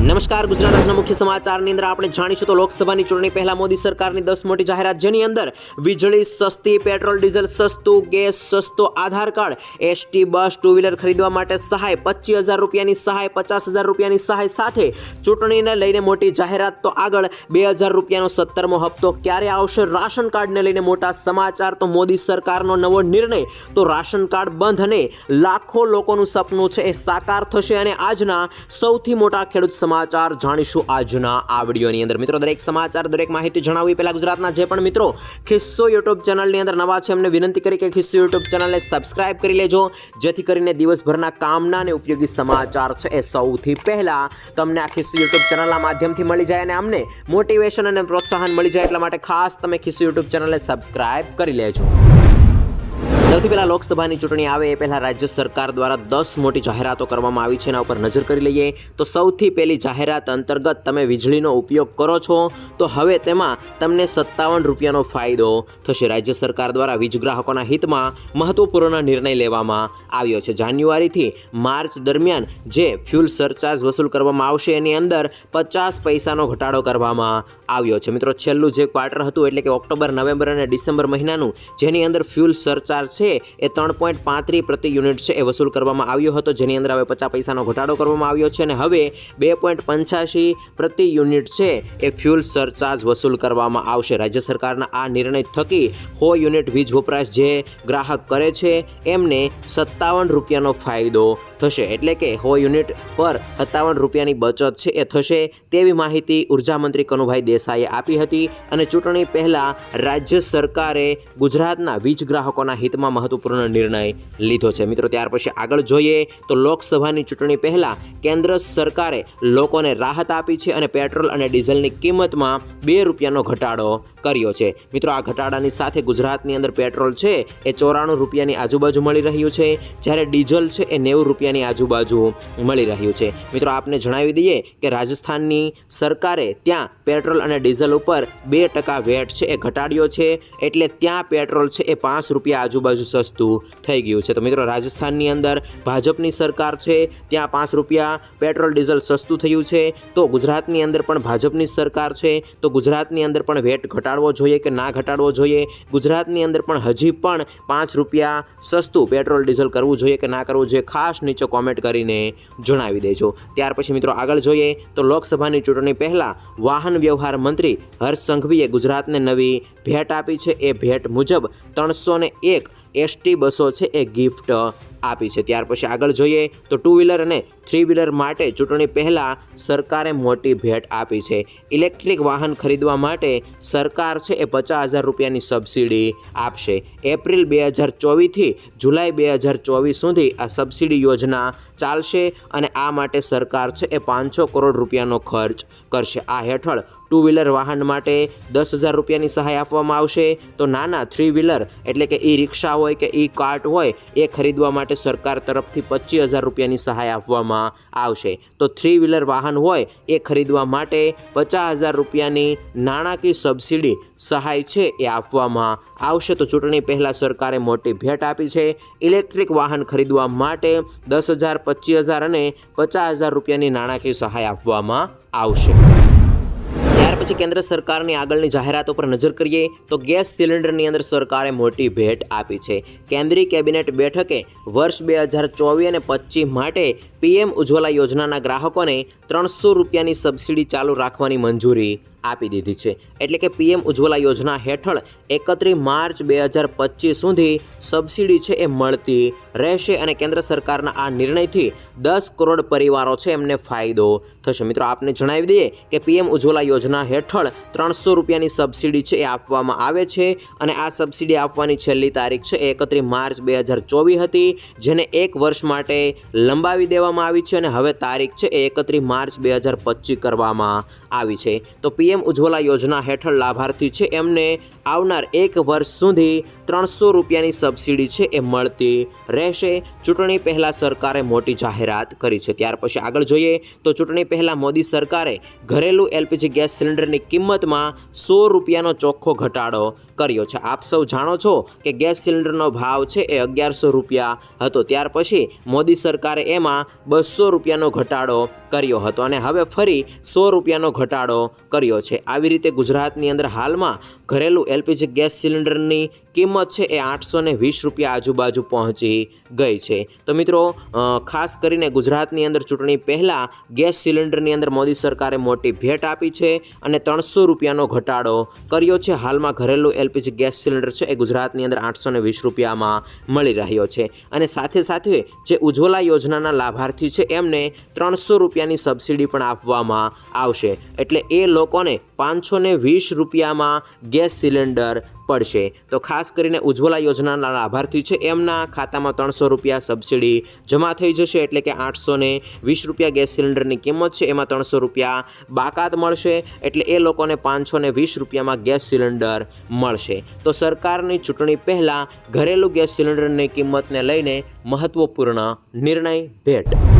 નમસ્કાર, ગુજરાત આજના મુખ્ય સમાચારની અંદર આપણે જાણીશું તો લોકસભાની ચૂંટણી પહેલા મોદી સરકારની દસ મોટી જાહેરાત, જેની અંદર વીજળી સસ્તી, પેટ્રોલ, ડીઝલ સસ્તું, ગેસ સસ્તો, Aadhaar card, ST, bus two wheeler ખરીદવા માટે સહાય પચીસ હજાર રૂપિયાની સહાય, પચાસ હજાર રૂપિયાની સહાય સાથે ચૂંટણીને લઈને મોટી જાહેરાત. તો આગળ બે હજાર રૂપિયાનો સત્તરમો હપ્તો ક્યારે આવશે? રાશન કાર્ડને લઈને મોટા સમાચાર. તો મોદી સરકારનો નવો નિર્ણય. તો રાશન કાર્ડ બંધ અને લાખો લોકોનું સપનું છે એ સાકાર થશે અને આજના સૌથી મોટા ખેડૂત સમાચાર જાણીશું આજના આ વિડીયોની અંદર. મિત્રો, દરેક સમાચાર, દરેક માહિતી જણાવવી પહેલાં ગુજરાતના જે પણ મિત્રો ખિસ્સો યુટ્યુબ ચેનલની અંદર નવા છે, એમને વિનંતી કરી કે ખિસ્સો યુટ્યુબ ચેનલને સબસ્ક્રાઇબ કરી લેજો, જેથી કરીને દિવસભરના કામના અને ઉપયોગી સમાચાર છે એ સૌથી પહેલાં તમને આ ખિસ્સો યુટ્યુબ ચેનલના માધ્યમથી મળી જાય અને અમને મોટિવેશન અને પ્રોત્સાહન મળી જાય એટલા માટે ખાસ તમે ખિસ્સો યુટ્યુબ ચેનલને સબસ્ક્રાઇબ કરી લેજો. સૌથી પહેલા લોકસભાની ચૂંટણી આવે એ પહેલાં રાજ્ય સરકાર દ્વારા દસ મોટી જાહેરાતો કરવામાં આવી છે. એના ઉપર નજર કરી લઈએ તો સૌથી પહેલી જાહેરાત અંતર્ગત તમે વીજળીનો ઉપયોગ કરો છો, તો હવે તેમાં તમને સત્તાવન રૂપિયાનો ફાયદો થશે. રાજ્ય સરકાર દ્વારા વીજ ગ્રાહકોના હિતમાં મહત્વપૂર્ણ નિર્ણય લેવામાં આવ્યો છે. જાન્યુઆરીથી માર્ચ દરમિયાન જે ફ્યુલ સરચાર્જ વસૂલ કરવામાં આવશે, એની અંદર પચાસ પૈસાનો ઘટાડો કરવામાં આવ્યો છે. મિત્રો, છેલ્લું જે ક્વાર્ટર હતું, એટલે કે ઓક્ટોબર, નવેમ્બર અને ડિસેમ્બર મહિનાનું, જેની અંદર ફ્યુલ સરચાર્જ છે એ ત્રણ પોઈન્ટ પાંત્રીસ પ્રતિ યુનિટ છે એ વસૂલ કરવામાં આવ્યો હતો. જેની અંદર હવે પચાસ પૈસાનો ઘટાડો કરવામાં આવ્યો છે અને હવે બે પોઈન્ટ પંચ્યાસી પ્રતિ યુનિટ છે એ ફ્યુલ સરચાર્જ વસૂલ કરવામાં આવશે. રાજ્ય સરકારના આ નિર્ણય થકી હો યુનિટ વીજ વપરાશ જે ગ્રાહક કરે છે એમને સત્તાવન રૂપિયાનો ફાયદો થશે. એટલે કે હો યુનિટ પર સત્તાવન રૂપિયાની બચત છે એ થશે તેવી માહિતી ઉર્જામંત્રી કનુભાઈ દેસાઈએ આપી હતી અને ચૂંટણી પહેલાં રાજ્ય સરકારે ગુજરાતના વીજ ગ્રાહકોના હિતમાં મહત્વપૂર્ણ નિર્ણય લીધો છે. મિત્રો, ત્યાર પછી આગળ જોઈએ તો લોકસભાની ચૂંટણી પહેલાં કેન્દ્ર સરકારે લોકોને રાહત આપી છે અને પેટ્રોલ અને ડીઝલની કિંમતમાં બે રૂપિયાનો ઘટાડો કર્યો છે. મિત્રો, આ ઘટાડાની સાથે ગુજરાતની અંદર પેટ્રોલ છે એ ચોરાણું રૂપિયાની આજુબાજુ મળી રહ્યું છે. જ્યારે ડીઝલ છે એ નેવું રૂપિયાની આજુબાજુ મળી રહ્યું છે. મિત્રો, આપને જણાવી દઈએ કે રાજસ્થાનની સરકારે ત્યાં પેટ્રોલ અને ડીઝલ ઉપર બે ટકા વેટ છે એ ઘટાડ્યો છે. એટલે ત્યાં પેટ્રોલ છે એ પાંચ રૂપિયા આજુબાજુ સસ્તું થઈ ગયું છે. તો મિત્રો, રાજસ્થાનની અંદર ભાજપની સરકાર છે, ત્યાં પાંચ રૂપિયા પેટ્રોલ, ડીઝલ સસ્તું થયું છે. તો ગુજરાતની અંદર પણ ભાજપની સરકાર છે. તો ગુજરાતની અંદર પણ વેટ ઘટાડવો જોઈએ કે ના ઘટાડવો જોઈએ? ગુજરાતની અંદર પણ હજી પણ પાંચ રૂપિયા સસ્તું પેટ્રોલ, ડીઝલ કરવું જોઈએ કે ના કરવું જોઈએ? ખાસ નીચે કોમેન્ટ કરીને જણાવી દેજો. ત્યાર પછી મિત્રો, આગળ જોઈએ તો લોકસભાની ચૂંટણી પહેલાં વાહન વ્યવહાર મંત્રી હર્ષ સંઘવીએ ગુજરાતને નવી ભેટ આપી છે. એ ભેટ મુજબ ત્રણસો એક એસટી બસો છે એ ગિફ્ટ આપી છે. ત્યાર પછી આગળ જોઈએ તો ટુ વ્હીલર અને થ્રી વ્હીલર માટે ચૂંટણી પહેલાં સરકારે મોટી ભેટ આપી છે. ઇલેક્ટ્રિક વાહન ખરીદવા માટે સરકાર છે એ પચાસ હજાર રૂપિયાની સબસિડી આપશે. એપ્રિલ બે હજાર ચોવીસથી જુલાઈ બે હજાર ચોવીસ સુધી આ સબસિડી યોજના ચાલશે અને આ માટે સરકાર છે એ પાંચસો કરોડ રૂપિયાનો ખર્ચ કરશે. આ હેઠળ ટુ વ્હીલર વાહન માટે દસ હજાર રૂપિયાની સહાય આપવામાં આવશે. તો નાના થ્રી વ્હીલર એટલે કે ઈ રિક્ષા હોય કે ઈ કાર્ટ હોય, એ ખરીદવા માટે સરકાર તરફથી પચીસ હજાર રૂપિયાની સહાય આપવામાં આવશે. તો થ્રી વ્હીલર વાહન હોય, એ ખરીદવા માટે પચાસ હજાર રૂપિયાની નાણાકીય સબસિડી સહાય છે એ આપવામાં આવશે. તો ચૂંટણી પહેલાં સરકારે મોટી ભેટ આપી છે. ઇલેક્ટ્રિક વાહન ખરીદવા માટે દસ હજાર, પચીસ હજાર અને પચાસ હજાર રૂપિયાની નાણાકીય સહાય આપવામાં આવશે. પછી કેન્દ્ર સરકારની આગળની જાહેરાતો પર નજર કરીએ તો ગેસ સિલિન્ડરની અંદર સરકારે મોટી ભેટ આપી છે. કેન્દ્રીય કેબિનેટ બેઠકે વર્ષ બે હજાર ચોવીસ અને પચીસ માટે પીએમ ઉજ્જવલા યોજનાના ગ્રાહકોને ત્રણસો રૂપિયાની સબસિડી ચાલુ રાખવાની મંજૂરી આપી દીધી છે. એટલે કે પીએમ ઉજ્જવલા યોજના હેઠળ એકત્રીસ માર્ચ બે હજાર પચીસ સુધી સબસિડી છે એ મળતી રહેશે અને કેન્દ્ર સરકારના આ નિર્ણયથી દસ કરોડ પરિવારો છે એમને ફાયદો થશે. મિત્રો, આપને જણાવી દઈએ કે પીએમ ઉજ્જવલા યોજના હેઠળ ત્રણસો રૂપિયાની સબસિડી છે એ આપવામાં આવે છે અને આ સબસિડી આપવાની છેલ્લી તારીખ છે એકત્રીસ માર્ચ બે હજાર ચોવીસ હતી, જેને એક વર્ષ માટે લંબાવી દેવામાં આવી છે અને હવે તારીખ છે એ એકત્રીસ માર્ચ બે હજાર પચીસ કરવામાં આવી છે. તો પીએમ ઉજ્જવલા યોજના હેઠળ લાભાર્થી છે. એમને આવનાર એક વર્ષ સુધી ત્રણસો રૂપિયાની સબસિડી છે એ મળતી રહેશે. ચૂંટણી પહેલાં સરકારે મોટી જાહેરાત કરી છે. ત્યાર પછી આગળ જોઈએ તો ચૂંટણી પહેલાં મોદી સરકારે ઘરેલું એલપીજી ગેસ સિલિન્ડરની કિંમતમાં સો રૂપિયાનો ચોખ્ખો ઘટાડો કર્યો છે. આપ સૌ જાણો છો કે ગેસ સિલિન્ડરનો ભાવ છે એ અગિયારસો રૂપિયા હતો. ત્યાર પછી મોદી સરકારે એમાં બસો રૂપિયાનો ઘટાડો કર્યો હતો અને હવે ફરી સો રૂપિયાનો ઘટાડો કર્યો છે. આવી રીતે ગુજરાતની અંદર હાલમાં ઘરેલું એલપીજી ગેસ સિલિન્ડરની કિંમત છે એ આઠસો ને વીસ રૂપિયા આજુબાજુ પહોંચી ગઈ છે. તો મિત્રો ખાસ કરીને ગુજરાતની અંદર ચૂંટણી પહેલાં ગેસ સિલિન્ડરની અંદર મોદી સરકારે મોટી ભેટ આપી છે અને ત્રણસો રૂપિયાનો ઘટાડો કર્યો છે. હાલમાં ઘરેલું એલપીજી ગેસ સિલિન્ડર છે એ ગુજરાતની અંદર આઠસો ને વીસ રૂપિયામાં મળી રહ્યો છે. અને સાથે સાથે જે ઉજ્જવલા યોજનાના લાભાર્થી છે એમને ત્રણસો રૂપિયાની સબસિડી પણ આપવામાં આવશે. એટલે એ લોકોને પાંચસો વીસ રૂપિયામાં ગેસ સિલિન્ડર પડશે. તો ખાસ કરીને ઉજ્જવલા યોજનાના લાભાર્થી છે. એમના ખાતામાં ત્રણસો રૂપિયા સબસિડી જમા થઈ જશે એટલે કે આઠસો વીસ રૂપિયા ગેસ સિલિન્ડરની કિંમત છે. એમાં ત્રણસો રૂપિયા બાકાત મળશે એટલે એ લોકોને પાંચસો વીસ રૂપિયામાં ગેસ સિલિન્ડર મળશે. તો સરકારની ચૂંટણી પહેલાં ઘરેલું ગેસ સિલિન્ડરની કિંમતને લઈને મહત્વપૂર્ણ નિર્ણય ભેટ.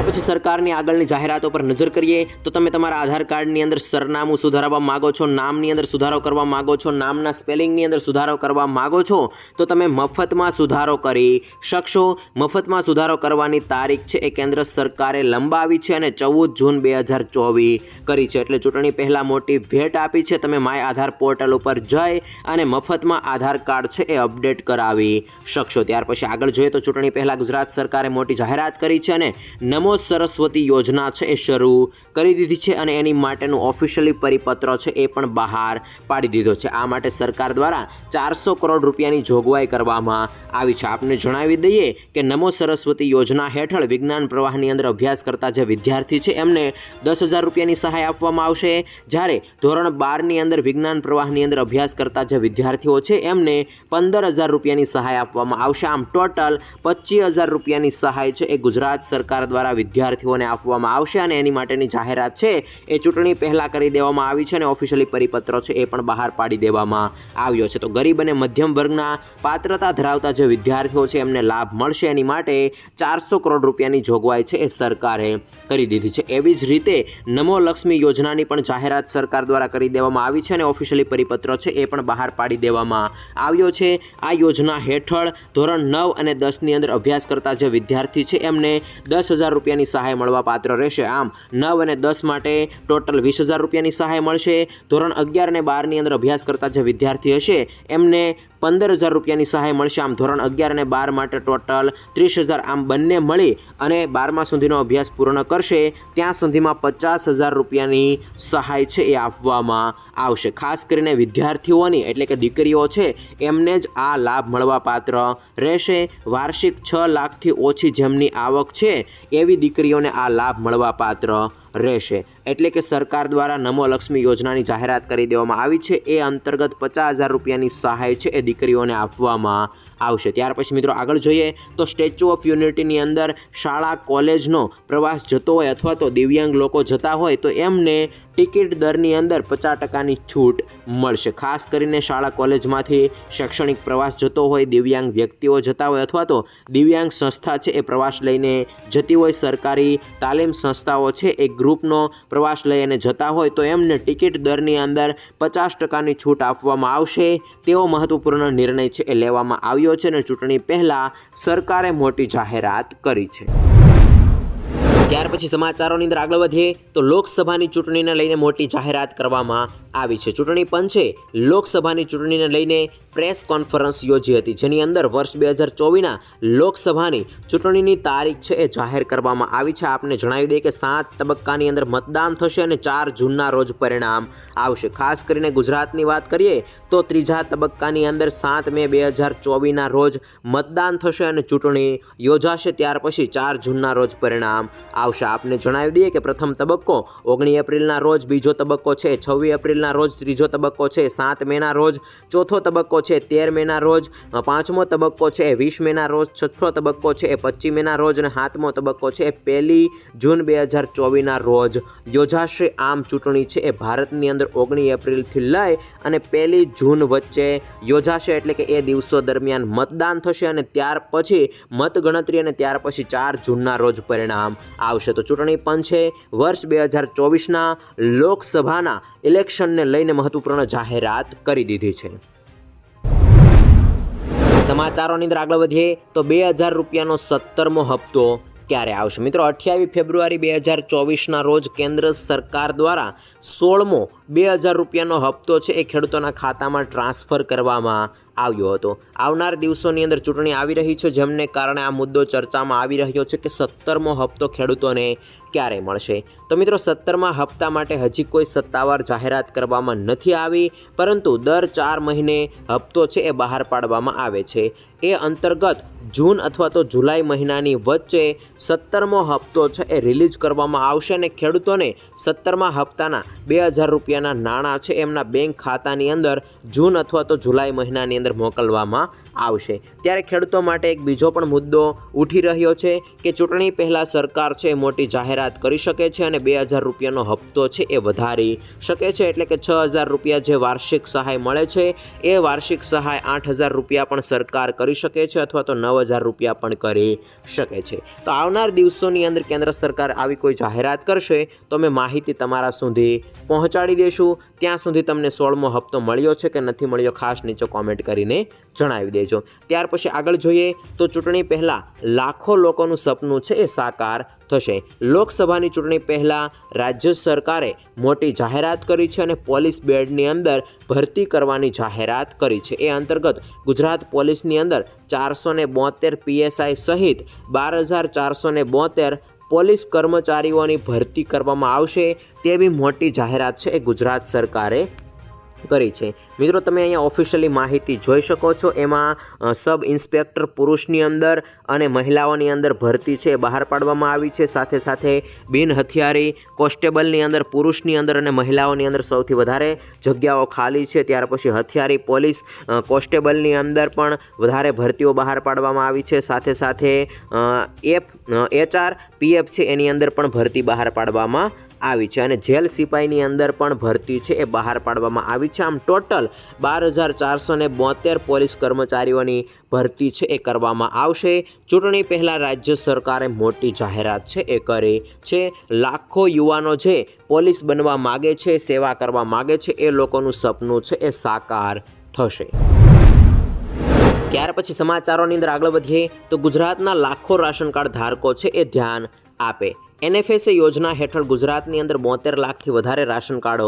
ત્યાર પછી સરકારની આગળની જાહેરાતો પર નજર કરીએ, તો તમે તમારા આધાર કાર્ડની અંદર સરનામું સુધારવા માગો છો, નામની અંદર સુધારો કરવા માગો છો, નામના સ્પેલિંગની અંદર સુધારો કરવા માગો છો, તો તમે મફતમાં સુધારો કરી શકશો. મફતમાં સુધારો કરવાની તારીખ છે એ કેન્દ્ર સરકારે લંબાવી છે અને ચૌદ જૂન બે હજાર ચોવીસ કરી છે. એટલે ચૂંટણી પહેલાં મોટી ભેટ આપી છે, તમે માય આધાર પોર્ટલ ઉપર જઈ અને મફતમાં આધાર કાર્ડ છે એ અપડેટ કરાવી શકશો. ત્યાર પછી આગળ જોઈએ તો ચૂંટણી પહેલાં ગુજરાત સરકારે મોટી જાહેરાત કરી છે અને નમો સરસ્વતી યોજના છે એ શરૂ કરી દીધી છે અને એની માટેનું ઓફિશિયલી પરિપત્ર છે એ પણ બહાર પાડી દીધો છે. આ માટે સરકાર દ્વારા ચારસો કરોડ રૂપિયાની જોગવાઈ કરવામાં આવી છે. આપને જણાવી દઈએ કે નમો સરસ્વતી યોજના હેઠળ વિજ્ઞાન પ્રવાહની અંદર અભ્યાસ કરતા જે વિદ્યાર્થી છે એમને દસ હજાર રૂપિયાની સહાય આપવામાં આવશે. જ્યારે ધોરણ બારની અંદર વિજ્ઞાન પ્રવાહની અંદર અભ્યાસ કરતા જે વિદ્યાર્થીઓ છે એમને પંદર હજાર રૂપિયાની સહાય આપવામાં આવશે. આમ ટોટલ પચીસ હજાર રૂપિયાની સહાય છે એ ગુજરાત સરકાર દ્વારા વિદ્યાર્થીઓને આપવામાં આવશે અને એની માટેની જાહેરાત છે એ ચૂંટણી પહેલાં કરી દેવામાં આવી છે અને ઓફિશિયલી પરિપત્ર છે એ પણ બહાર પાડી દેવામાં આવ્યો છે. તો ગરીબ અને મધ્યમ વર્ગના પાત્રતા ધરાવતા જે વિદ્યાર્થીઓ છે એમને લાભ મળશે એની માટે ચારસો કરોડ રૂપિયાની જોગવાઈ છે એ સરકારે કરી દીધી છે. એવી જ રીતે નમો લક્ષ્મી યોજનાની પણ જાહેરાત સરકાર દ્વારા કરી દેવામાં આવી છે અને ઓફિશિયલી પરિપત્ર છે એ પણ બહાર પાડી દેવામાં આવ્યો છે. આ યોજના હેઠળ ધોરણ નવ અને દસની અંદર અભ્યાસ કરતા જે વિદ્યાર્થી છે એમને દસ હજાર રૂપિયાની સહાય મળવા પાત્ર રહેશે. આમ નવ અને દસ માટે ટોટલ વીસ હજાર રૂપિયાની સહાય મળશે. ધોરણ અગિયાર અને બારની અંદર અભ્યાસ કરતા જે વિદ્યાર્થી હશે, એમને પંદર હજાર રૂપિયાની સહાય મળશે. આમ ધોરણ અગિયાર અને બાર માટે ટોટલ ત્રીસ હજાર આમ બંને મળી અને બારમા સુધીનો અભ્યાસ પૂર્ણ કરશે. ત્યાં સુધીમાં પચાસ હજાર રૂપિયાની સહાય છે એ આપવામાં આવશે. ખાસ કરીને વિદ્યાર્થીઓની, એટલે કે દીકરીઓ છે, એમને જ આ લાભ મળવા પાત્ર રહેશે. વાર્ષિક છ લાખથી ઓછી જેમની આવક છે, એવી દીકરીઓને આ લાભ મળવા પાત્ર રહેશે. એટલે કે સરકાર દ્વારા નમો લક્ષ્મી યોજનાની જાહેરાત કરી દેવામાં આવી છે. એ અંતર્ગત પચાસ હજાર રૂપિયાની સહાય છે એ દીકરીઓને આપવામાં આવશે. ત્યાર પછી મિત્રો આગળ જોઈએ તો સ્ટેચ્યુ ઓફ યુનિટીની અંદર શાળા, કોલેજનો પ્રવાસ જતો હોય અથવા તો દિવ્યાંગ લોકો જતા હોય તો એમને ટિકિટ દરની અંદર પચાસ ટકાની છૂટ મળશે. ખાસ કરીને શાળા, કોલેજમાંથી શૈક્ષણિક પ્રવાસ જતો હોય, દિવ્યાંગ વ્યક્તિઓ જતા હોય અથવા તો દિવ્યાંગ સંસ્થા છે એ પ્રવાસ લઈને જતી હોય. સરકારી તાલીમ સંસ્થાઓ છે એ ગ્રુપનો પ્રવાસ લઈને જતા હોય તો એમને ટિકિટ દરની અંદર પચાસ ટકાની છૂટ આપવામાં આવશે. તેવો મહત્વપૂર્ણ નિર્ણય છે એ લેવામાં આવ્યો છે અને ચૂંટણી પહેલાં સરકારે મોટી જાહેરાત કરી છે. ત્યાર પછી સમાચારોની અંદર આગળ વધીએ તો લોકસભાની ચૂંટણીને લઈને મોટી જાહેરાત કરવામાં આવી છે. ચૂંટણી પંચે લોકસભાની ચૂંટણીને લઈને પ્રેસ કોન્ફરન્સ યોજી હતી, જેની અંદર વર્ષ બે હજાર ચોવીસના લોકસભાની ચૂંટણીની તારીખ છે એ જાહેર કરવામાં આવી છે. આપને જણાવી દઈએ કે સાત તબક્કાની અંદર મતદાન થશે અને ચાર જૂનના રોજ પરિણામ આવશે. ખાસ કરીને ગુજરાતની વાત કરીએ તો ત્રીજા તબક્કાની અંદર સાત મે બે હજાર ચોવીસના રોજ મતદાન થશે અને ચૂંટણી યોજાશે. ત્યાર પછી ચાર જૂનના રોજ પરિણામ આવશે. આપને જણાવી દઈએ કે પ્રથમ તબક્કો ઓગણીસ એપ્રિલના રોજ, બીજો તબક્કો છે છવ્વીસ એપ્રિલના રોજ, ત્રીજો તબક્કો છે સાત મેના રોજ, ચોથો તબક્કો છે તેર મેના રોજ, પાંચમો તબક્કો છે એ વીસ મેના રોજ, છઠ્ઠો તબક્કો છે એ પચીસ મેના રોજ અને સાતમો તબક્કો છે એ પહેલી જૂન બે હજાર ચોવીસના રોજ. યોજાશે આમ ચૂંટણી છે એ ભારતની અંદર ઓગણીસ એપ્રિલથી લઈ અને પહેલી જૂન વચ્ચે યોજાશે એટલે કે એ દિવસો દરમિયાન મતદાન થશે અને ત્યાર પછી મતગણતરી અને ત્યાર પછી ચાર જૂનના રોજ પરિણામ આવશે. તો ચૂંટણી પંચે વર્ષ બે હજાર ચોવીસના લોકસભાના ઇલેક્શનને લઈને મહત્વપૂર્ણ જાહેરાત કરી દીધી છે. સમાચારોની અંદર આગળ વધીએ તો બે હજાર રૂપિયાનો સત્તરમો હપ્તો ક્યારે આવશે? મિત્રો, અઠ્યાવીસ ફેબ્રુઆરી બે હજાર ચોવીસના રોજ કેન્દ્ર સરકાર દ્વારા સોળમો બે હજાર રૂપિયાનો હપ્તો છે એ ખેડૂતોના ખાતામાં ટ્રાન્સફર કરવામાં આવ્યો હતો. આવનાર દિવસોની અંદર ચૂંટણી આવી રહી છે, જેમને કારણે આ મુદ્દો ચર્ચામાં આવી રહ્યો છે કે સત્તરમો હપ્તો ખેડૂતોને ક્યારે મળશે. તો મિત્રો, સત્તરમા હપ્તા માટે હજી કોઈ સત્તાવાર જાહેરાત કરવામાં નથી આવી, પરંતુ દર ચાર મહિને હપ્તો છે એ બહાર પાડવામાં આવે છે. એ અંતર્ગત જૂન અથવા તો જુલાઈ મહિનાની વચ્ચે સત્તરમો હપ્તો છે એ રિલીઝ કરવામાં આવશે અને ખેડૂતોને સત્તરમા હપ્તાના બે હજાર રૂપિયાના નાણાં છે એમના બેંક ખાતાની અંદર જૂન અથવા તો જુલાઈ મહિનાની અંદર મોકલવામાં આવશે. ત્યારે ખેડૂતો માટે એક બીજો પણ મુદ્દો ઉઠી રહ્યો છે કે ચૂંટણી પહેલાં સરકાર છે મોટી જાહેરાત કરી શકે છે અને બે હજાર રૂપિયાનો હપ્તો છે એ વધારી શકે છે. એટલે કે છ હજાર રૂપિયા જે વાર્ષિક સહાય મળે છે, એ વાર્ષિક સહાય આઠ હજાર રૂપિયા પણ સરકાર કરી શકે છે અથવા તો નવ હજાર રૂપિયા પણ કરી શકે છે. તો આવનાર દિવસોની અંદર કેન્દ્ર સરકાર આવી કોઈ જાહેરાત કરશે તો અમે માહિતી તમારા સુધી પહોંચાડી દઈશું ત્યાં સુધી તમને સોળમો હપ્તો મળ્યો છે કે નથી મળ્યો ખાસ નીચે કોમેન્ટ કરીને જણાવી દેજો. ત્યાર પછી આગળ જોઈએ તો ચૂંટણી પહેલાં લાખો લોકોનું સપનું છે એ સાકાર થશે. લોકસભાની ચૂંટણી પહેલાં રાજ્ય સરકારે મોટી જાહેરાત કરી છે અને પોલીસ બેડની અંદર ભરતી કરવાની જાહેરાત કરી છે. એ અંતર્ગત ગુજરાત પોલીસની અંદર ચારસો ને બોતેર પીએસઆઈ સહિત બાર હજાર ચારસો ને બોતેર પોલીસ કર્મચારીઓની ભરતી કરવામાં આવશે તેવી મોટી જાહેરાત છે ગુજરાત સરકારે કરી છે. મિત્રો, તમે અહીંયા ઓફિશિયલી માહિતી જોઈ શકો છો. એમાં સબ ઇન્સ્પેક્ટર પુરુષની અંદર અને મહિલાઓની અંદર ભરતી છે બહાર પાડવામાં આવી છે. સાથે સાથે બિન હથિયારી કોન્સ્ટેબલની અંદર, પુરુષની અંદર અને મહિલાઓની અંદર સૌથી વધારે જગ્યાઓ ખાલી છે. ત્યાર પછી હથિયારી પોલીસ કોન્સ્ટેબલની અંદર પણ વધારે ભરતીઓ બહાર પાડવામાં આવી છે. સાથે સાથે એફ એચઆર પીએફ છે એની અંદર પણ ભરતી બહાર પાડવામાં આવી છે અને જેલ સિપાહીની અંદર પણ ભરતી છે એ બહાર પાડવામાં આવી છે. આમ ટોટલ બાર હજાર ચારસો ને પોલીસ કર્મચારીઓની ભરતી છે એ કરવામાં આવશે. ચૂંટણી પહેલાં રાજ્ય સરકારે મોટી જાહેરાત છે એ કરી છે. લાખો યુવાનો જે પોલીસ બનવા માગે છે, સેવા કરવા માગે છે, એ લોકોનું સપનું છે એ સાકાર થશે. ત્યાર પછી સમાચારોની અંદર આગળ વધીએ તો ગુજરાતના લાખો રાશન કાર્ડ ધારકો છે એ ધ્યાન આપે. એનએફએસએ યોજના હેઠળ ગુજરાતની અંદર બોતેર લાખથી વધારે રાશન કાર્ડો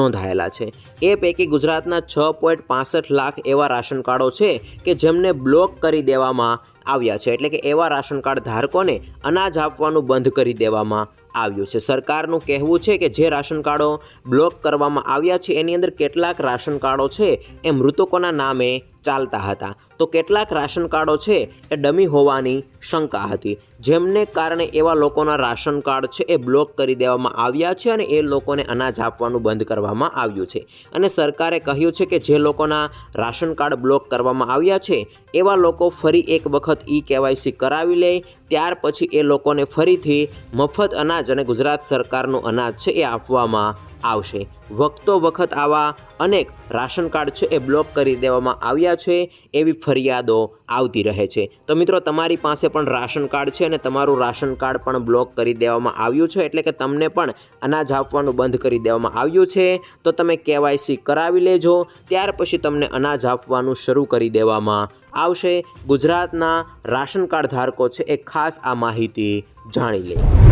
નોંધાયેલા છે. એ પૈકી ગુજરાતના છ પોઈન્ટ પાસઠ લાખ એવા રાશન કાર્ડો છે કે જેમને બ્લોક કરી દેવામાં આવ્યા છે. એટલે કે એવા રાશન કાર્ડ ધારકોને અનાજ આપવાનું બંધ કરી દેવામાં આવ્યું છે. સરકારનું કહેવું છે કે જે રાશન કાર્ડો બ્લોક કરવામાં આવ્યા છે, એની અંદર કેટલાક રાશન કાર્ડો છે એ મૃતકોના નામે ચાલતા હતા. તો કેટલાક રાશન કાર્ડો છે એ ડમી હોવાની શંકા હતી. જેમને કારણે એવા લોકોના રાશન કાર્ડ છે એ બ્લોક કરી દેવામાં આવ્યા છે અને એ લોકોને અનાજ આપવાનું બંધ કરવામાં આવ્યું છે. અને સરકારે કહ્યું છે કે જે લોકોના રાશન કાર્ડ બ્લોક કરવામાં આવ્યા છે, એવા લોકો ફરી એક વખત ઈ કેવાયસી કરાવી લે, ત્યાર પછી એ લોકોને ફરીથી મફત અનાજ અને ગુજરાત સરકારનું અનાજ છે એ આપવામાં આવશે. વખતો વખત આવા અનેક રાશન કાર્ડ છે એ બ્લોક કરી દેવામાં આવ્યા છે, એવી ફરિયાદો આવતી રહે છે. તો મિત્રો, તમારી પાસે પણ રાશન કાર્ડ છે અને તમારું રાશન કાર્ડ પણ બ્લોક કરી દેવામાં આવ્યું છે, એટલે કે તમને પણ અનાજ આપવાનું બંધ કરી દેવામાં આવ્યું છે, તો તમે કેવાયસી કરાવી લેજો, ત્યાર પછી તમને અનાજ આપવાનું શરૂ કરી દેવામાં આવશે. ગુજરાતના રાશન કાર્ડ ધારકો છે એ ખાસ આ માહિતી જાણી લે.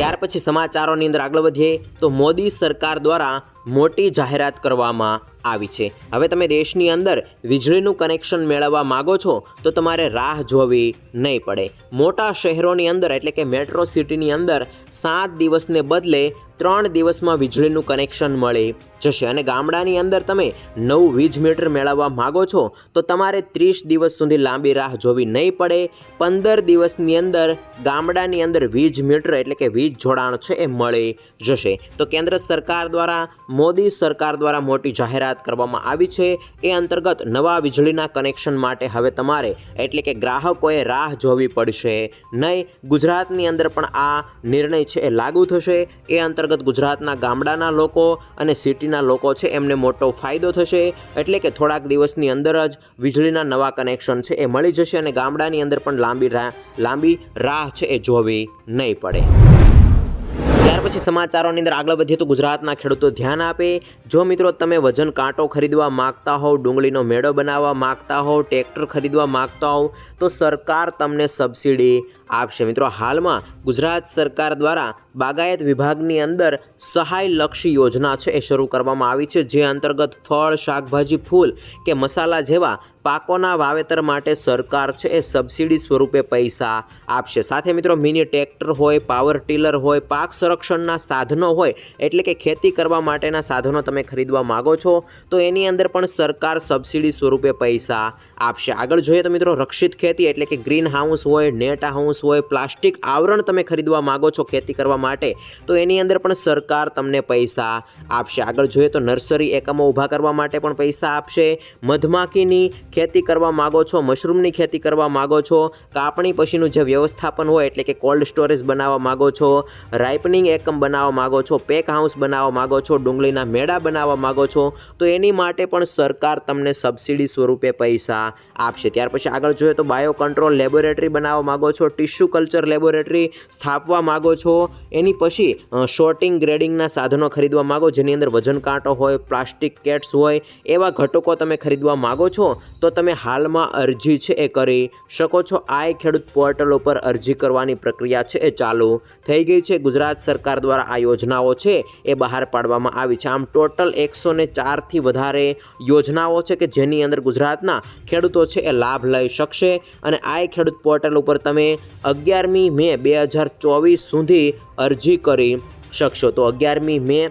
ત્યાર પછી સમાચારોની અંદર આગળ વધીએ તો મોદી સરકાર દ્વારા મોટી જાહેરાત કરવામાં આવી છે. હવે તમે દેશની અંદર વીજળીનું કનેક્શન મેળવવા માગો છો, તો તમારે રાહ જોવી નહીં પડે. મોટા શહેરોની અંદર, એટલે કે મેટ્રો સિટીની અંદર, સાત દિવસને બદલે ત્રણ દિવસમાં વીજળીનું કનેક્શન મળી જશે. અને ગામડાની અંદર તમે નવું વીજ મીટર મેળવવા માગો છો, તો તમારે ત્રીસ દિવસ સુધી લાંબી રાહ જોવી નહીં પડે. પંદર દિવસની અંદર ગામડાની અંદર વીજ મીટર એટલે કે વીજ જોડાણ છે, એ મળી જશે. તો કેન્દ્ર સરકાર દ્વારા, મોદી સરકાર દ્વારા મોટી જાહેરાત જાહેરાત કરવામાં આવી છે. એ અંતર્ગત નવા વીજળીના કનેક્શન માટે હવે તમારે એટલે કે ગ્રાહકોએ રાહ જોવી પડશે. નહીં, ગુજરાતની અંદર પણ આ નિર્ણય છે, એ લાગુ થશે. એ અંતર્ગત ગુજરાતના ગામડાના લોકો અને સિટીના લોકો છે, એમને મોટો ફાયદો થશે. એટલે કે થોડાક દિવસની અંદર જ વીજળીના નવા કનેક્શન છે, એ મળી જશે અને ગામડાની અંદર પણ લાંબી લાંબી રાહ છે, એ જોવી નહીં પડે. ત્યાર પછી સમાચારોની અંદર આગળ વધીએ તો ગુજરાતના ખેડૂતો ધ્યાન આપે. જો મિત્રો તમે વજન કાંટો ખરીદવા માગતા હોવ, ડુંગળીનો મેળો બનાવવા માગતા હોવ, ટ્રેક્ટર ખરીદવા માંગતા હોવ, તો સરકાર તમને સબસિડી આપશે. મિત્રો, હાલમાં ગુજરાત સરકાર દ્વારા બાગાયત વિભાગની અંદર સહાયલક્ષી યોજના છે એ શરૂ કરવામાં આવી છે, જે અંતર્ગત ફળ, શાકભાજી, ફૂલ કે મસાલા જેવા પાકોના વાવેતર માટે સરકાર છે એ સબસિડી સ્વરૂપે પૈસા આપશે. સાથે મિત્રો, મિની ટ્રેક્ટર હોય, પાવર ટીલર હોય, પાક સંરક્ષણના સાધનો હોય, એટલે કે ખેતી કરવા માટેના સાધનો તમે ખરીદવા માગો છો, તો એની અંદર પણ સરકાર સબસિડી સ્વરૂપે પૈસા આપશે. આગળ જોઈએ તો મિત્રો રક્ષિત ખેતી એટલે કે ગ્રીન હાઉસ હોય નેટ હાઉસ હોય પ્લાસ્ટિક આવરણ તમે ખરીદવા માગો છો ખેતી કરવા માટે, તો એની અંદર પણ સરકાર તમને પૈસા આપશે. આગળ જોઈએ તો નર્સરી એકમો ઊભા કરવા માટે પણ પૈસા આપશે. મધમાખીની ખેતી કરવા માગો છો, મશરૂમની ખેતી કરવા માગો છો, કાપણી પછીનું જે વ્યવસ્થાપન હોય એટલે કે કોલ્ડ સ્ટોરેજ બનાવવા માગો છો રાઇપનિંગ એકમ બનાવવા માગો છો પેક હાઉસ બનાવવા માગો છો, ડુંગળીના મેળા બનાવવા માગો છો, તો એની માટે પણ સરકાર તમને સબસિડી સ્વરૂપે પૈસા આપશે. ત્યાર પછી આગળ જોઈએ તો બાયો કંટ્રોલ લેબોરેટરી બનાવવા માગો છો ટિશ્યુ કલ્ચર લેબોરેટરી સ્થાપવા માગો છો. એની પછી શોર્ટિંગ ગ્રેડિંગના સાધનો ખરીદવા માગો, જેની અંદર વજન કાંટો હોય પ્લાસ્ટિક કેટ્સ હોય, એવા ઘટકો તમે ખરીદવા માગો છો, તો તમે હાલમાં અરજી છે એ કરી શકો છો. આ ખેડૂત પોર્ટલ ઉપર અરજી કરવાની પ્રક્રિયા છે એ ચાલુ થઈ ગઈ છે. ગુજરાત સરકાર દ્વારા આ યોજનાઓ છે એ બહાર પાડવામાં આવી છે. આમ ટોટલ એકસો ને ચારથી વધારે યોજનાઓ છે કે જેની અંદર ગુજરાતના ખેડૂતો છે એ લાભ લઈ શકશે અને આઈ ખેડૂત પોર્ટલ ઉપર તમે અગિયારમી મે બે હજાર ચોવીસ સુધી અરજી કરી શકશો. તો અગિયારમી મે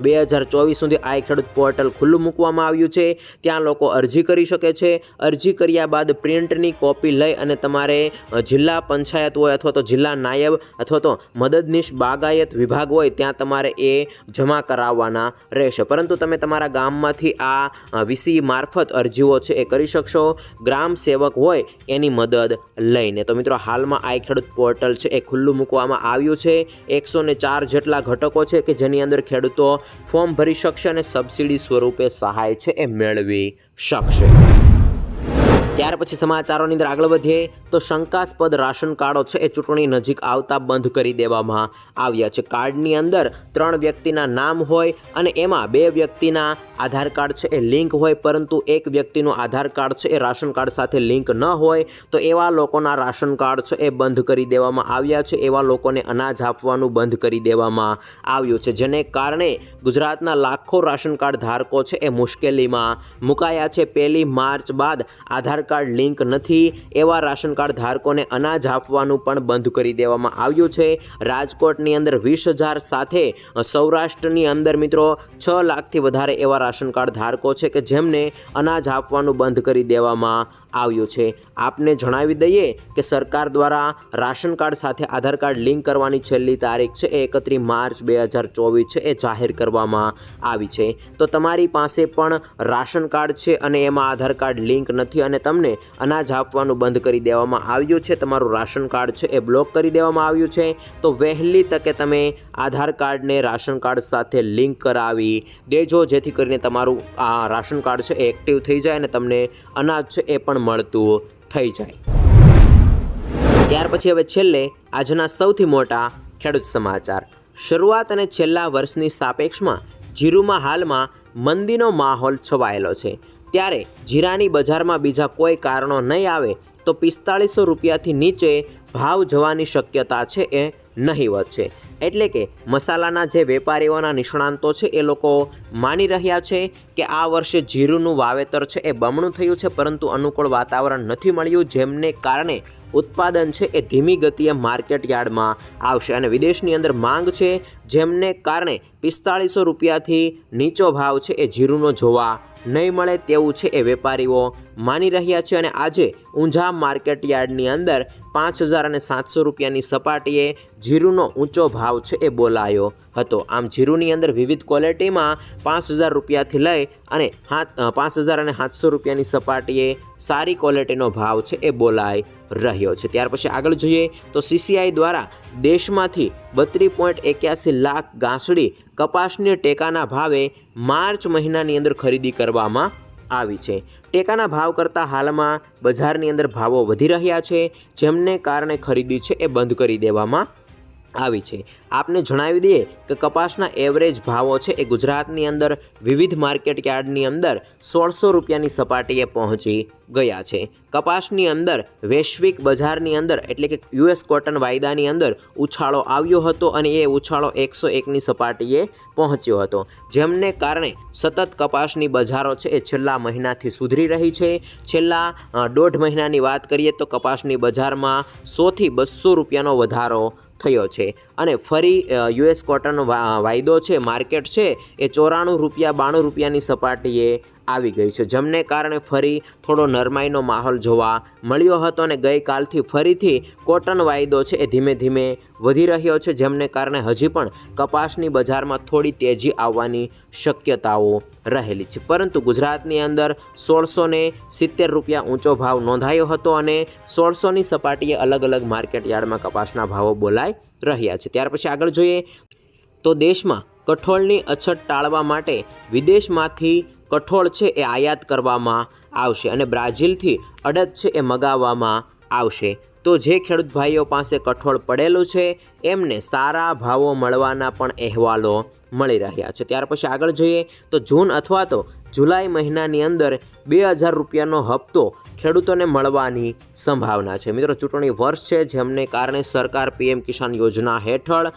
બે હજાર ચોવીસ સુધી આ ખેડૂત પોર્ટલ ખુલ્લું મૂકવામાં આવ્યું છે. ત્યાં લોકો અરજી કરી શકે છે. અરજી કર્યા બાદ પ્રિન્ટની કોપી લઈ અને તમારે જિલ્લા પંચાયત હોય અથવા તો જિલ્લા નાયબ અથવા તો મદદનીશ બાગાયત વિભાગ હોય, ત્યાં તમારે એ જમા કરાવવાના રહેશે. પરંતુ તમે તમારા ગામમાંથી આ વીસી મારફત અરજીઓ છે એ કરી શકશો. ગ્રામ સેવક હોય એની મદદ લઈને. તો મિત્રો, હાલમાં આ ખેડૂત પોર્ટલ છે એ ખુલ્લું મૂકવામાં આવ્યું છે. એકસો ચાર જેટલા ઘટકો છે કે જેની અંદર ખેડૂતો ફોર્મ ભરી શકશે અને સબસિડી સ્વરૂપે સહાય છે એ મેળવી શકશે. ત્યાર પછી સમાચારોની અંદર આગળ વધીએ તો શંકાસ્પદ રાશન કાર્ડો છે એ ચૂંટણી નજીક આવતા બંધ કરી દેવામાં આવ્યા છે. કાર્ડની અંદર ત્રણ વ્યક્તિના નામ હોય અને એમાં બે વ્યક્તિના આધાર કાર્ડ છે એ લિંક હોય, પરંતુ એક વ્યક્તિનું આધાર કાર્ડ છે એ રાશન કાર્ડ સાથે લિંક ન હોય, તો એવા લોકોના રાશન કાર્ડ છે એ બંધ કરી દેવામાં આવ્યા છે. એવા લોકોને અનાજ આપવાનું બંધ કરી દેવામાં આવ્યું છે, જેને કારણે ગુજરાતના લાખો રાશન કાર્ડ ધારકો છે એ મુશ્કેલીમાં મુકાયા છે. પહેલી માર્ચ બાદ આધાર કાર્ડ લિંક નથી, એવા રાશન કાર્ડ ધારકોને અનાજ આપવાનું પણ બંધ કરી દેવામાં આવ્યું છે. રાજકોટની અંદર વીસ હજાર સાથે સૌરાષ્ટ્રની અંદર મિત્રો છ લાખથી વધારે એવા રાશન કાર્ડ ધારકો છે કે જેમને અનાજ આપવાનું બંધ કરી દેવામાં આવ્યું છે. આપને જણાવી દઈએ કે સરકાર દ્વારા રાશન કાર્ડ સાથે આધાર કાર્ડ લિંક કરવાની છેલ્લી તારીખ છે એ એકત્રીસ માર્ચ બે હજાર ચોવીસ છે એ જાહેર કરવામાં આવી છે. તો તમારી પાસે પણ રાશન કાર્ડ છે અને એમાં આધાર કાર્ડ લિંક નથી અને તમને અનાજ આપવાનું બંધ કરી દેવામાં આવ્યું છે. તમારું રાશન કાર્ડ છે એ બ્લોક કરી દેવામાં આવ્યું છે. તો વહેલી તકે તમે આધાર કાર્ડને રાશન કાર્ડ સાથે લિંક કરાવી દેજો જેથી કરીને તમારું આ રાશન કાર્ડ છે એ એક્ટિવ થઈ જાય અને તમને અનાજ છે એ પણ મળતું થઈ જાય. ત્યાર પછી હવે છેલ્લે આજના સૌથી મોટા ખેડૂત સમાચાર. શરૂઆત અને છેલ્લા વર્ષની સાપેક્ષમાં જીરુમાં હાલમાં મંદીનો માહોલ છવાયેલો છે. ત્યારે જીરાની બજારમાં બીજા કોઈ કારણો નહીં આવે તો પિસ્તાળીસો રૂપિયાથી નીચે ભાવ જવાની શક્યતા છે એ નહીવત છે. એટલે કે મસાલાના જે વેપારીઓના નિષ્ણાંતો છે, એ લોકો માની રહ્યા છે કે આ વર્ષે જીરુનું વાવેતર છે એ બમણું થયું છે, પરંતુ અનુકૂળ વાતાવરણ નથી મળ્યું, જેમને કારણે ઉત્પાદન છે એ ધીમી ગતિએ માર્કેટ યાર્ડમાં આવશે. અને વિદેશની અંદર માંગ છે જેમને કારણે પિસ્તાળીસો રૂપિયાથી નીચો ભાવ છે એ જીરુનો જોવા નહીં મળે તેવું છે એ વેપારીઓ માની રહ્યા છે અને આજે ઊંઝા માર્કેટ યાર્ડની અંદર પાંચ હજાર અને સાતસો રૂપિયાની સપાટીએ જીરુનો ઊંચો ભાવ છે એ બોલાયો હતો. આમ જીરુની અંદર વિવિધ ક્વોલિટીમાં પાંચ હજાર રૂપિયાથી લઈ અને હાથ પાંચ હજાર અને સાતસો રૂપિયાની સપાટીએ સારી ક્વોલિટીનો ભાવ છે એ બોલાઈ રહ્યો છે. ત્યાર પછી આગળ જોઈએ તો સીસીઆઈ દ્વારા દેશમાંથી બત્રીસ પોઈન્ટ એક્યાસી લાખ ગાંસડી કપાસની ટેકાના ભાવે માર્ચ મહિનાની અંદર ખરીદી કરવામાં આવી છે. ટેકાના ભાવ કરતાં હાલમાં બજારની અંદર ભાવો વધી રહ્યા છે. જેમને કારણે ખરીદી છે એ બંધ કરી દેવામાં આવી છે. આપને જણાવી દઈએ કે કપાસના એવરેજ ભાવો છે એ ગુજરાતની અંદર વિવિધ માર્કેટ યાર્ડની અંદર સોળસો રૂપિયાની સપાટીએ પહોંચી ગયા છે. કપાસની અંદર વૈશ્વિક બજારની અંદર એટલે કે યુએસ કોટન વાયદાની અંદર ઉછાળો આવ્યો હતો અને એ ઉછાળો એકસો એકની સપાટીએ પહોંચ્યો હતો. જેમને કારણે સતત કપાસની બજારો છે એ છેલ્લા મહિનાથી સુધરી રહી છે. છેલ્લા દોઢ મહિનાની વાત કરીએ તો કપાસની બજારમાં સોથી બસો રૂપિયાનો વધારો થયો છે. અને ફરી યુએસ કોટન વા- વાયદો છે, માર્કેટ છે, એ ચોરાણું રૂપિયા, બાણું રૂપિયાની સપાટીએ આવી ગઈ છે. જેમને કારણે ફરી થોડો નરમાઈનો માહોલ જોવા મળ્યો હતો અને ગઈકાલથી ફરીથી કોટન વાયદો છે એ ધીમે ધીમે વધી રહ્યો છે. જેમને કારણે હજી પણ કપાસની બજારમાં થોડી તેજી આવવાની શક્યતાઓ રહેલી છે. પરંતુ ગુજરાતની અંદર સોળસો સિત્તેર રૂપિયા ઊંચો ભાવ નોંધાયો હતો અને સોળસોની સપાટીએ અલગ અલગ માર્કેટ યાર્ડમાં કપાસના ભાવો બોલાઈ રહ્યા છે. ત્યાર પછી આગળ જોઈએ તો દેશમાં કઠોળની અછત ટાળવા માટે વિદેશમાંથી કઠોળ છે એ આયાત કરવામાં આવશે અને બ્રાઝિલથી અડદ છે એ મગાવવામાં આવશે. તો જે ખેડૂત ભાઈઓ પાસે કઠોળ પડેલું છે, એમને સારા ભાવો મળવાના પણ અહેવાલો મળી રહ્યા છે. ત્યાર પછી આગળ જોઈએ તો જૂન અથવા તો જુલાઈ મહિનાની અંદર બે હજાર રૂપિયાનો હપ્તો ખેડૂતોને મળવાની સંભાવના છે. મિત્રો, ચૂંટણી વર્ષ છે, જેમને કારણે સરકાર પીએમ કિસાન યોજના હેઠળ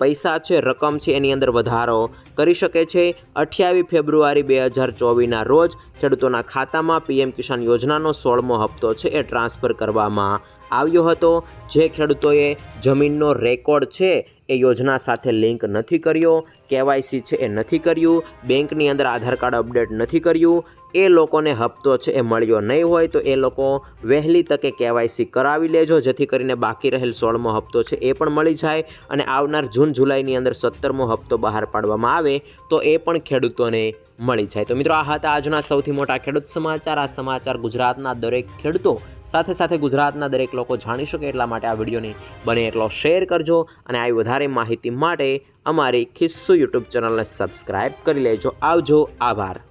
પૈસા છે, રકમ છે, એની અંદર વધારો કરી શકે છે. અઠ્યાવીસ ફેબ્રુઆરી બે હજાર ચોવીસના રોજ ખેડૂતોના ખાતામાં પીએમ કિસાન યોજનાનો સોળમો હપ્તો છે, એ ટ્રાન્સફર કરવામાં આવ્યો હતો. જે ખેડૂતોએ જમીનનો રેકોર્ડ છે એ યોજના સાથે લિંક નથી કર્યો. કેવાયસી છે એ નથી કર્યું. બેંકની અંદર આધાર કાર્ડ અપડેટ નથી કર્યું. એ લોકોને હપ્તો છે, એ મળ્યો નહીં હોય તો એ લોકો વહેલી તકે કેવાયસી કરાવી લેજો, જેથી કરીને બાકી રહેલ સોળમો હપ્તો છે એ પણ મળી જાય અને આવનાર જૂન જુલાઈની અંદર સત્તરમો હપ્તો બહાર પાડવામાં આવે તો એ પણ ખેડૂતોને મળી જાય. તો મિત્રો આ હતા આજના સૌથી મોટા ખેડૂત સમાચાર. આ સમાચાર ગુજરાતના દરેક ખેડૂતો સાથે સાથે ગુજરાતના દરેક લોકો જાણી શકે એટલા માટે આ વિડીયોને બને એટલો શેર કરજો અને આવી વધારે માહિતી માટે અમારી ખિસ્સુ યુટ્યુબ ચેનલને સબસ્ક્રાઈબ કરી લેજો. આવજો, આભાર.